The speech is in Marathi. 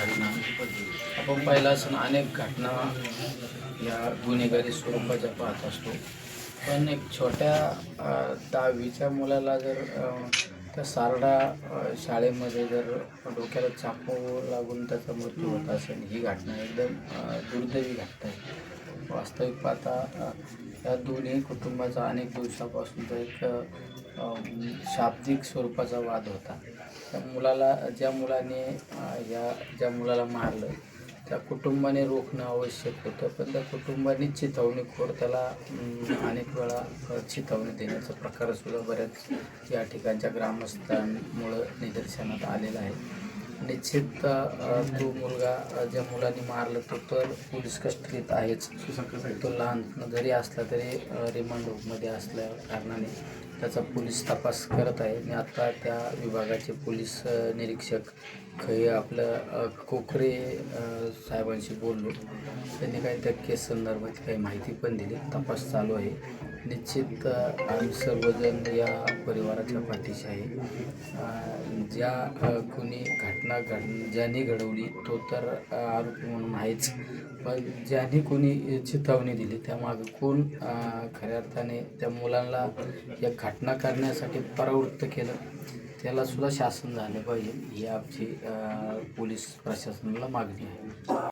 घटना. आपण पाहिलं असं अनेक घटना या गुन्हेगारी स्वरूपाच्या पाहत असतो. पण एक छोट्या दहावीच्या मुलाला जर त्या सारडा शाळेमध्ये जर डोक्याला चाकू लागून त्याचा मृत्यू होत असेल ही घटना एकदम दुर्दैवी घटना आहे. वास्तविक पाहता या दोन्ही कुटुंबाचा अनेक दिवसापासूनचा एक शाब्दिक स्वरूपाचा वाद होता. त्या मुलाला ज्या मुलाने या ज्या मुलाला मारलं त्या कुटुंबाने रोखणं आवश्यक होतं पण त्या कुटुंबाने चिथावणीखोर त्याला अनेक वेळा चेतावणी चिथावणी देण्याचा प्रकार सुद्धा बऱ्याच या ठिकाणच्या ग्रामस्थांमुळं निदर्शनात आलेला आहे. निश्चित तो मुलगा ज्या मुलाने मारलं तो तर पोलीस कस्टडीत आहेच. तो लहान जरी असला तरी रिमांड होममध्ये असल्या कारणाने त्याचा पोलीस तपास करत आहे. मी आता त्या विभागाचे पोलीस निरीक्षक खै आपलं कोकरे साहेबांशी बोललो. त्यांनी काही त्या केस संदर्भात काही माहिती पण दिली. तपास चालू आहे. निश्चित आम्ही सर्वजण या परिवाराच्या पाठीशी आहे. ज्या कोणी घटना घड ज्याने घडवली तो तर आरोपी म्हणून आहेच. पण ज्याने कोणी चेतावणी दिली त्यामागं कोण खऱ्या अर्थाने त्या मुलांना या घटना करण्यासाठी परावृत्त केलं त्याला सुद्धा शासन झालं पाहिजे ही आमची पोलीस प्रशासनाला मागणी आहे.